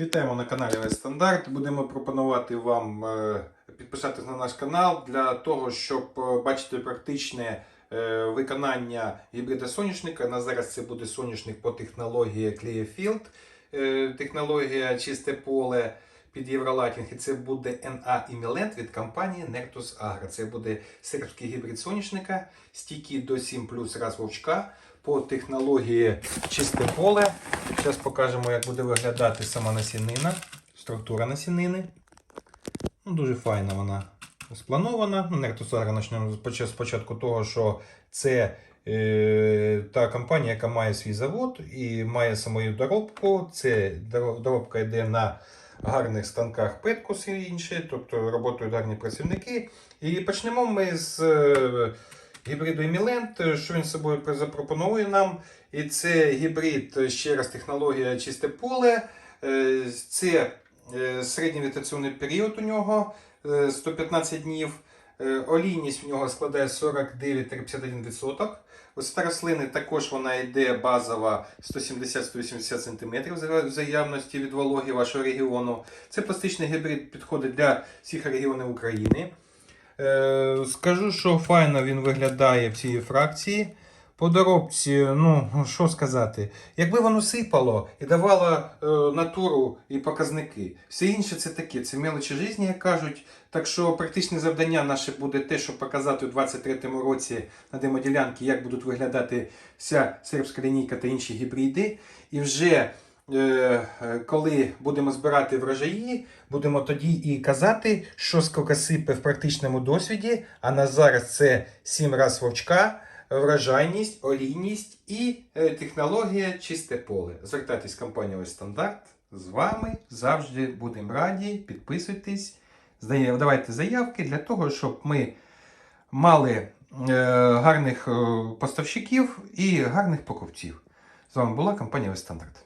Вітаємо на каналі Стандарт. Будемо пропонувати вам е, підписатись на наш канал для того, щоб е, бачити практичне е, виконання гібрида соняшника. На зараз це буде соняшник по технології Clearfield, технологія чисте поле під Євролатінг. І це буде NA Імілент від компанії Nertus Agro. Це буде сербський гібрид соняшника, стійкий до 7 плюс раз вовчка по технології чисте поле. Зараз покажемо, як буде виглядати сама насінина, структура насінини. Ну, дуже файна вона спланована. Ну, Нертусара почнемо спочатку того, що це е, та компанія, яка має свій завод і має свою доробку. Це доробка йде на гарних станках Петкос і інші, тобто працюють гарні працівники. І почнемо ми з е, гібриду Емілент, що він собою запропонує нам. І це гібрид, ще раз, технологія чисте поле. Е, Це е, середній вегетаційний період у нього е, 115 днів. Е, Олійність в нього складає 49-51%. Висота рослини також вона йде базова 170-180 см в заявності від вологи вашого регіону. Це пластичний гібрид підходить для всіх регіонів України. Е, Скажу, що файно він виглядає в цій фракції. По доробці, ну що сказати, якби воно сипало і давало е, натуру і показники. Все інше це таке, це мелочі житті, як кажуть. Так що практичне завдання наше буде те, щоб показати у 23-му році на демоділянки, як будуть виглядати вся сербська лінійка та інші гібриди. І вже коли будемо збирати врожаї, будемо тоді і казати, що скільки сипе в практичному досвіді. А на зараз це 7 раз вовчка врожайність, олійність і е, технологія чисте поле. Звертайтесь в компанію «Ось Стандарт. З вами завжди будемо раді. Підписуйтесь, давайте заявки для того, щоб ми мали е, гарних е, поставщиків і гарних покупців. З вами була компанія «Ось Стандарт.